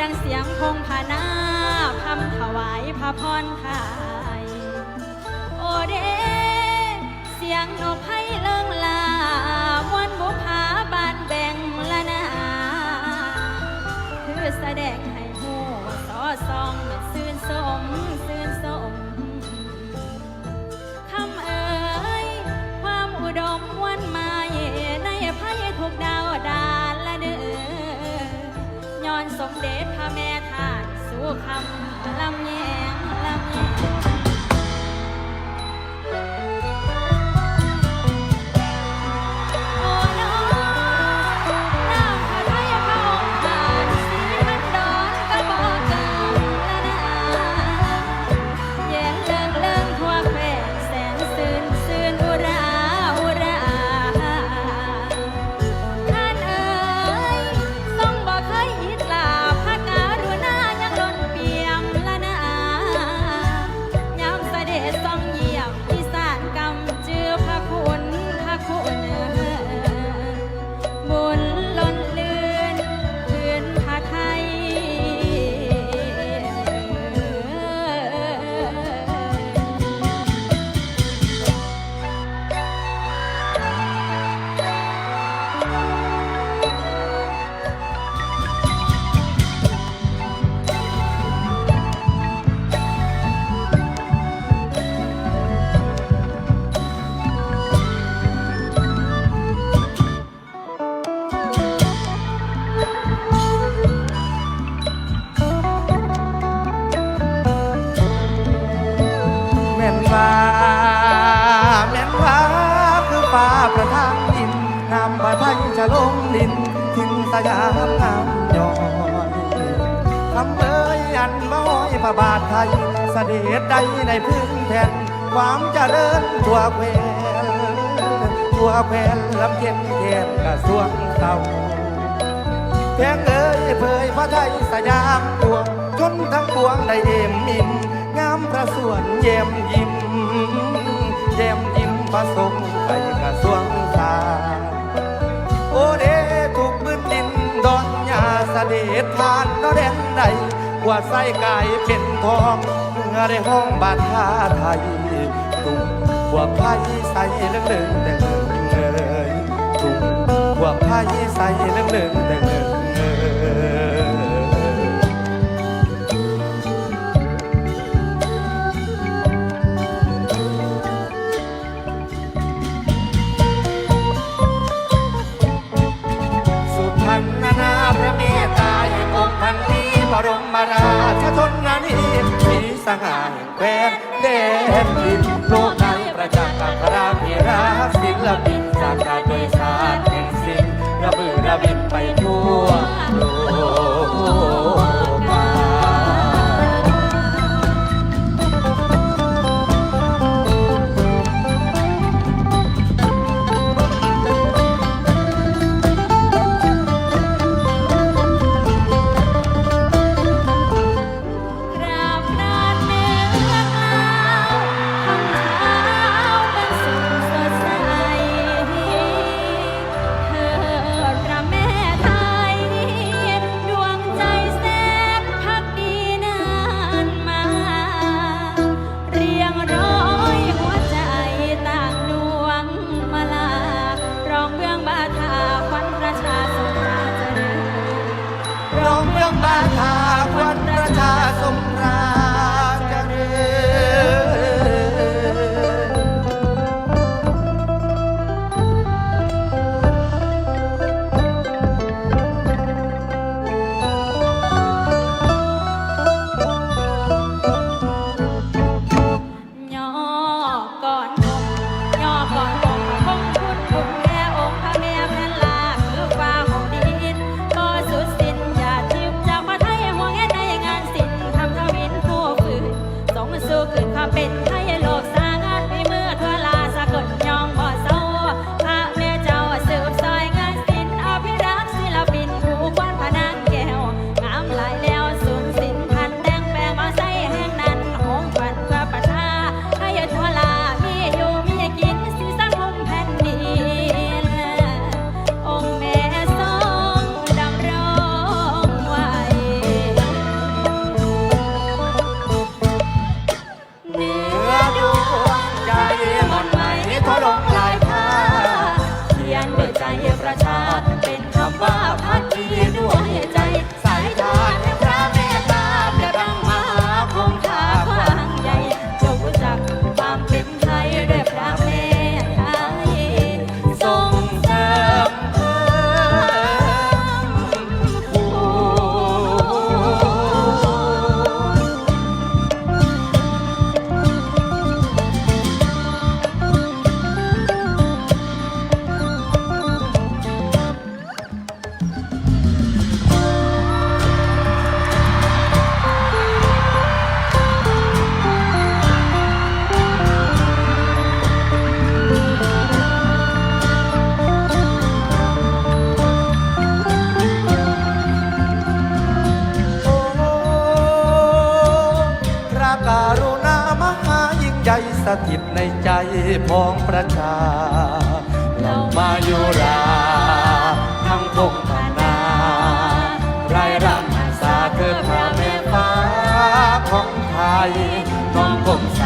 ดังเสียงพงผานาคำถวายพระพรไทยโอเดเสียงนกให้เลิงลา สมเด็จพระแม่ทานสู่คำลำแยงลำแยง ประทานดินน้ำพระไทยจะลงดินถึงสยามงามย้อยคำเอ่ยอันบ้อยพระบาทไทยเสด็จใดในพื้นแผ่นความเจริญทั่วแควนทั่วแควนลำเย็นเย็นกระทรวงเก่าแพงเอ้ยเผยพระไทยสยามปวงชนทั้งปวงได้เอ็มมินงามพระส่วนเยี่ยมยิ้มเยี่ยมยิ้มพระสงฆ์ไป สวงสาโอเดถูกบืนดินดอนยาเสด็จผ่านนอแดนใดกว่าไส้กายเป็นทองเมื่อได้ห้องบาดท่าไทยตุ่มหัวไผ่ใส่เลื่องเลื่องแต่เงินเลยตุ่มหัวไผ่ใส่เลื่องเลื่องแต่เงินเสหาแห่งแควนแดนดิน ร้อ ใจสถิตในใจพ้องประชาเรามายุราทั้งพงพนาไรายรำหันษาคือพระเมฆฟ้าของไทยน้อมกลมศรัทธา